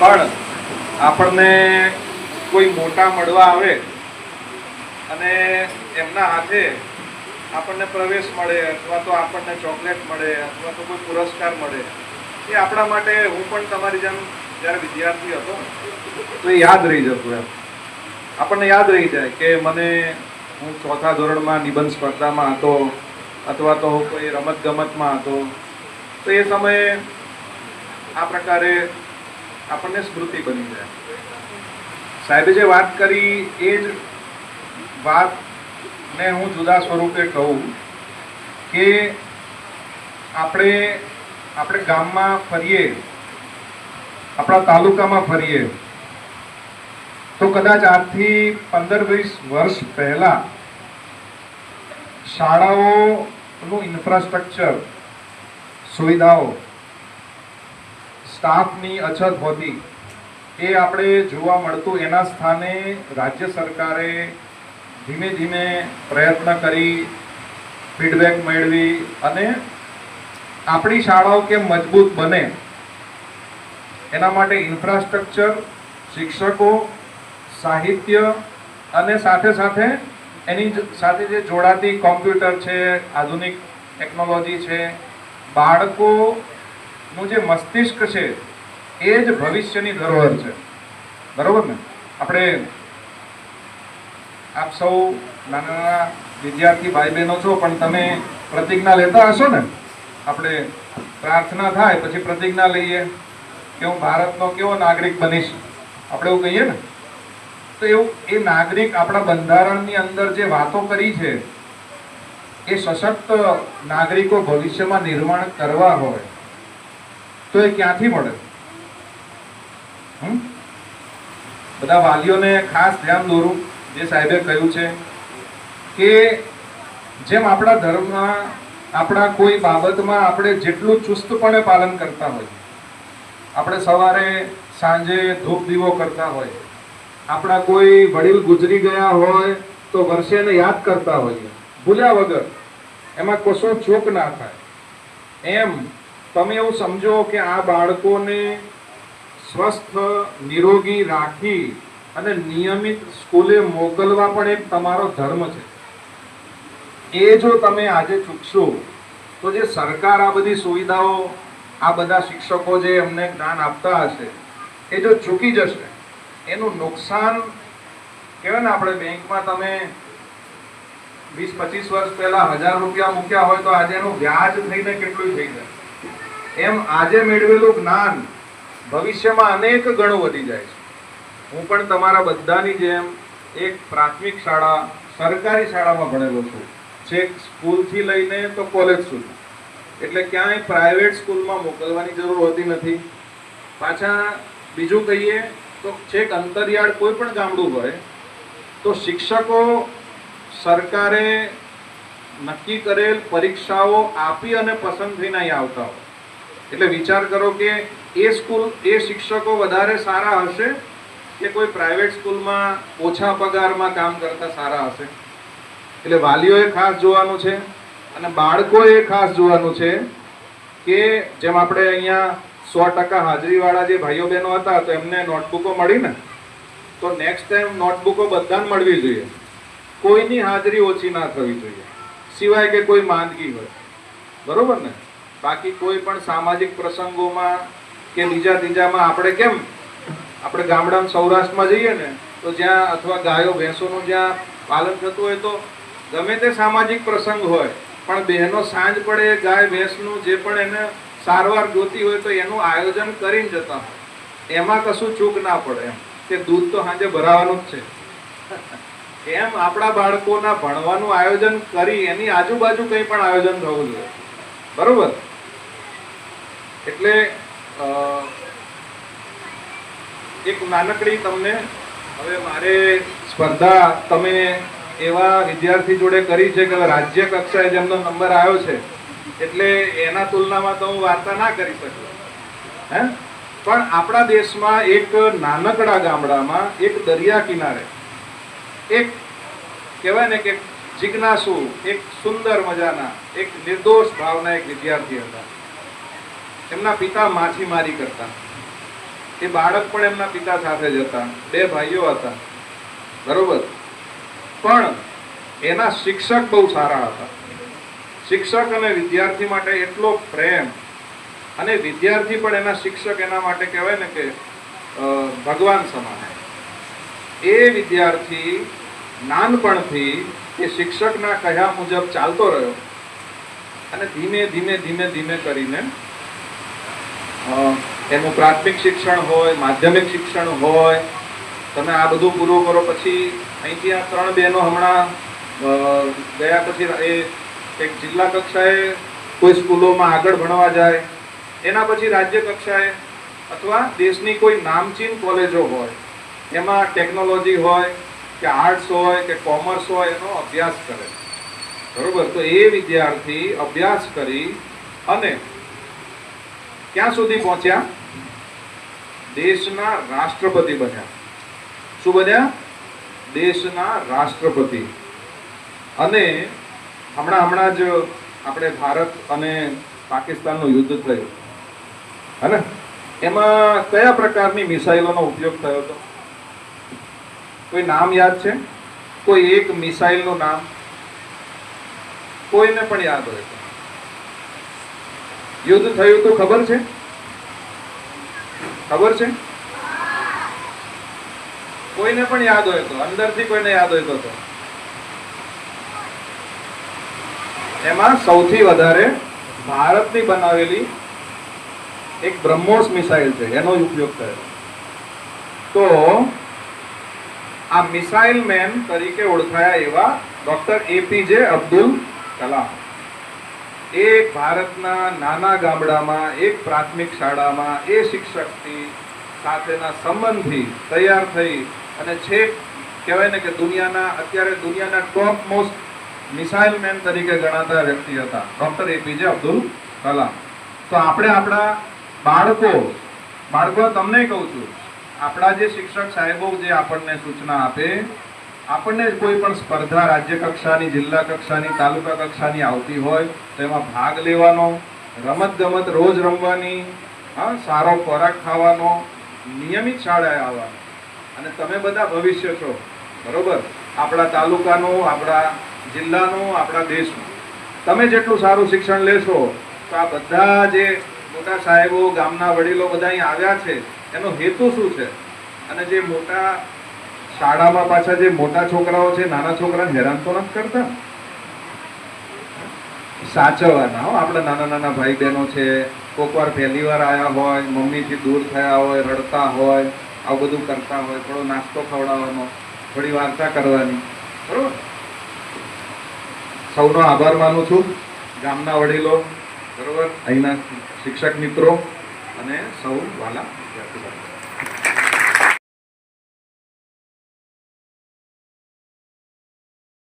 પણ આપણને કોઈ મોટા મળવા આવે અને એમના હાથે આપણને પ્રવેશ મળે અથવા તો આપણને ચોકલેટ મળે અથવા તો કોઈ પુરસ્કાર મળે, એ આપણા માટે હું પણ તમારી જેમ જ્યારે વિદ્યાર્થી હતો તો એ યાદ રહી જતું એમ. આપણને યાદ રહી જાય કે મને હું ચોથા ધોરણમાં નિબંધ સ્પર્ધામાં હતો, અથવા તો કોઈ રમત ગમતમાં હતો. તો એ સમયે આ પ્રકારે આપણને સ્મૃતિ બની જાય. સાહેબે જે વાત કરી એ જ વાતને હું જુદા સ્વરૂપે કહું કે આપણે આપણે ગામમાં ફરીએ, આપણા તાલુકામાં ફરીએ, તો કદાચ આજથી પંદર વીસ વર્ષ પહેલા શાળાઓનું ઇન્ફ્રાસ્ટ્રક્ચર સુવિધાઓ સ્ટાફની અછત હોતી, એ આપણે જોવા મળતું, એના સ્થાને રાજ્ય સરકારે ધીમે ધીમે પ્રયત્ન કરી ફીડબેક મેળવી અને આપણી શાળાઓ કેમ મજબૂત બને, એના માટે ઇન્ફ્રાસ્ટ્રક્ચર શિક્ષકો, સાહિત્ય અને સાથે સાથે એની સાથે જે જોડાતી કોમ્પ્યુટર છે, આધુનિક ટેકનોલોજી છે, બાળકોનું જે મસ્તિષ્ક છે, એ જ ભવિષ્યની ધરોહર છે. બરોબર ને? આપણે આપ સૌ નાના નાના વિદ્યાર્થી ભાઈ બહેનો છો, પણ તમે પ્રતિજ્ઞા લેતા હશો ને? આપણે પ્રાર્થના થાય, પછી પ્રતિજ્ઞા લઈએ કે હું ભારતનો કેવો નાગરિક બનીશ. આપણે એવું કહીએ ને? તો એવું એ નાગરિક આપણા બંધારણની અંદર જે વાતો કરી છે, એ સશક્ત નાગરિકો ભવિષ્યમાં નિર્માણ કરવા હોય, તો એ ક્યાંથી મળે? બધા વાલીઓને ખાસ ધ્યાન દોરું, જે સાહેબે કહ્યું છે, કે જેમ આપણા ધર્મમાં, આપણા કોઈ બાબતમાં આપણે જેટલું ચુસ્તપણે પાલન કરતા હોય, આપણે સવારે સાંજે ધૂપ દીવો કરતા હોય આપણા કોઈ વડીલ ગુજરી ગયા હોય તો વર્ષે એને યાદ કરતા હોઈએ. ભૂલ્યા વગર એમાં કશો ચૂક ના થાય. એમ તમે એવું સમજો કે આ બાળકોને સ્વસ્થ, નિરોગી રાખી અને નિયમિત સ્કૂલે મોકલવા પણ એક તમારો ધર્મ છે. એ જો તમે આજે ચૂકશો, તો જે સરકાર આ બધી સુવિધાઓ આ બધા શિક્ષકો જે અમને જ્ઞાન આપતા હશે, એ જો ચૂકી જશે એનું નુકસાન કહેવાય ને આપણે બેંકમાં તમે વીસ, પચીસ વર્ષ પહેલા હજાર રૂપિયા મૂક્યા હોય તો આજે એનું વ્યાજ થઈને કેટલું થઈ જાય. એમ આજે મેળવેલું જ્ઞાન ભવિષ્યમાં અનેક ગણું વધી જાય છે. હું પણ તમારા બધાની જેમ એક પ્રાથમિક શાળા, સરકારી શાળામાં ભણેલો છું. છેક સ્કૂલથી લઈને તો કોલેજ સુધી. એટલે ક્યાંય પ્રાઇવેટ સ્કૂલમાં મોકલવાની જરૂર હોતી નથી. પાછા બીજું કહીએ તો છેક અંતરિયાળ કોઈ પણ ગામડું હોય, તો શિક્ષકો સરકારે નક્કી કરેલ પરીક્ષાઓ આપી અને પસંદ થઈને અહીં આવતા હોય. એટલે વિચાર કરો કે એ સ્કૂલ, એ શિક્ષકો વધારે સારા હશે કે કોઈ પ્રાઇવેટ સ્કૂલમાં ઓછા પગારમાં કામ કરતા સારા હશે? એટલે વાલીઓએ ખાસ જોવાનું છે અને બાળકોએ ખાસ જોવાનું છે કે જેમ આપણે અહીંયા સો ટકા હાજરીવાળા જે ભાઈઓ બહેનો હતા, તો એમને નોટબુકો મળી ને? તો નેક્સ્ટ ટાઈમ નોટબુકો બધાને મળવી જોઈએ. કોઈની હાજરી ઓછી ના થવી જોઈએ. સિવાય કે કોઈ માંદગી હોય. બરોબર ને? બાકી કોઈ પણ સામાજિક પ્રસંગોમાં કે બીજા ત્રીજામાં આપણે કેમ? આપણે ગામડામાં સૌરાષ્ટ્રમાં જઈએ ને, તો જ્યાં અથવા ગાયો, ભેંસોનું જ્યાં પાલન થતું હોય તો ગમે તે સામાજિક પ્રસંગ હોય, પણ બહેનો સાંજ પડે, ગાય, ભેંસનું જે પણ એને સારવાર જોતી હોય તો એનું આયોજન કરીને જતા. એમાં કશું ચૂક ના પડે એમ. કે દૂધ તો સાંજે ભરાવાનું જ છે. એમ આપણા બાળકોના ભણવાનું આયોજન કરી એની આજુબાજુ કંઈ પણ આયોજન થવું જોઈએ. બરોબર? એટલે એક નાનકડી તમને, હવે મારે સ્પર્ધા તમે એવા વિદ્યાર્થી જોડે કરી છે કે રાજ્ય કક્ષાએ જેમનો નંબર આવ્યો છે એટલે એના તુલનામાં તો હું વાર્તા ના કરી શકું. હે? પણ આપણા દેશમાં એક નાનકડા ગામડામાં એક દરિયા કિનારે એક કહેવાય ને કે જિજ્ઞાસુ, એક સુંદર મજાના, એક નિર્દોષ ભાવના એક વિદ્યાર્થી હતા. એમના પિતા માછીમારી કરતા. એ બાળક પણ એમના પિતા સાથે જ હતા. બે ભાઈઓ હતા. બરોબર? પણ એના શિક્ષક બહુ સારા હતા. શિક્ષક અને વિદ્યાર્થી માટે એટલો પ્રેમ અને વિદ્યાર્થી પણ એના શિક્ષક એના માટે કહેવાય ને કે ભગવાન સમાન એ વિદ્યાર્થી નાનપણથી એ શિક્ષકના કહ્યા મુજબ ચાલતો રહ્યો અને ધીમે ધીમે ધીમે ધીમે કરીને એનું પ્રાથમિક શિક્ષણ હોય, માધ્યમિક શિક્ષણ હોય, તમે આ બધું પૂરું કરો પછી અહીંથી આ ત્રણ બહેનો હમણાં ગયા પછી એ એક જિલ્લા કક્ષાએ કોઈ સ્કૂલોમાં આગળ ભણવા જાય, એના પછી રાજ્ય કક્ષાએ અથવા દેશની કોઈ નામચીન કોલેજો હોય, એમાં ટેકનોલોજી હોય કે આર્ટ્સ હોય કે કોમર્સ હોય એનો અભ્યાસ કરે. બરોબર? તો એ વિદ્યાર્થી અભ્યાસ કરી અને ક્યાં સુધી પહોંચ્યા? દેશના રાષ્ટ્રપતિ બન્યા. શું બન્યા? દેશના રાષ્ટ્રપતિ. અને હમણાં હમણાં જ આપણે ભારત અને પાકિસ્તાનનું યુદ્ધ થયું. હે ને? એમાં કયા પ્રકારની મિસાઇલોનો ઉપયોગ થયો હતો? કોઈ નામ યાદ છે? કોઈ એક મિસાઇલનું નામ? કોઈને પણ યાદ હોય. યુદ્ધ થયું તો ખબર છે? ખબર છે? કોઈને પણ યાદ હોય તો. અંદરથી કોઈને યાદ હોય તો કહો. એમાં સૌથી વધારે ભારતની બનાવેલી એક બ્રહ્મોસ મિસાઇલ છે, એનો જ ઉપયોગ થયો તો આ મિસાઇલ મેન તરીકે ઓળખાયા એવા ડોક્ટર એપીજે અબ્દુલ કલામ. એ ભારતના નાના ગામડામાં, એક પ્રાથમિક શાળામાં એ શિક્ષકથી સાથેના સંબંધથી તૈયાર થઈ અને છેક કહેવાય ને કે દુનિયાના, અત્યારે દુનિયાના ટોપ મોસ્ટ મિસાઇલ મેન તરીકે ગણાતા વ્યક્તિ હતા. Doctor APJ Abdul Kalam. તો આપણે આપણા બાળકો બાળકો તમને કહું છું, આપણા જે શિક્ષક સાહેબો જે આપણને સૂચના આપે, આપણને કોઈ પણ સ્પર્ધા રાજ્ય કક્ષાની, જિલ્લા કક્ષાની, તાલુકા કક્ષાની આવતી હોય, તો એમાં ભાગ લેવાનો રમત ગમત રોજ રમવાની, હા, સારો ખોરાક ખાવાનો, નિયમિત શાળાએ આવવાનો. અને તમે બધા ભવિષ્ય છો, બરોબર? આપણા તાલુકાનું, આપણા જિલ્લાનું, આપણા દેશનું. તમે જેટલું સારું શિક્ષણ લેશો, તો આ બધા જે મોટા સાહેબો, ગામના વડીલો બધા અહીં આવ્યા છે, એનો હેતુ શું છે? અને જે મોટા શાળામાં પાછા જે મોટા છોકરાઓ છે, નાના છોકરાને હેરાન તો નથી કરતા? સાચવવાના, હો, આપણા નાના નાના ભાઈ બહેનો છે, કોક વાર પહેલી વાર આવ્યા હોય, મમ્મીથી દૂર થયા હોય, રડતા હોય, આવું બધું કરતા હોય, થોડો નાસ્તો ખવડાવવાનો. થોડી વાર્તા કરવાની. બરોબર? સૌનો આભાર માનું છું. ગામના વડીલો, બરોબર? અહીંના શિક્ષક મિત્રો અને સૌ વાલા વિદ્યાર્થી.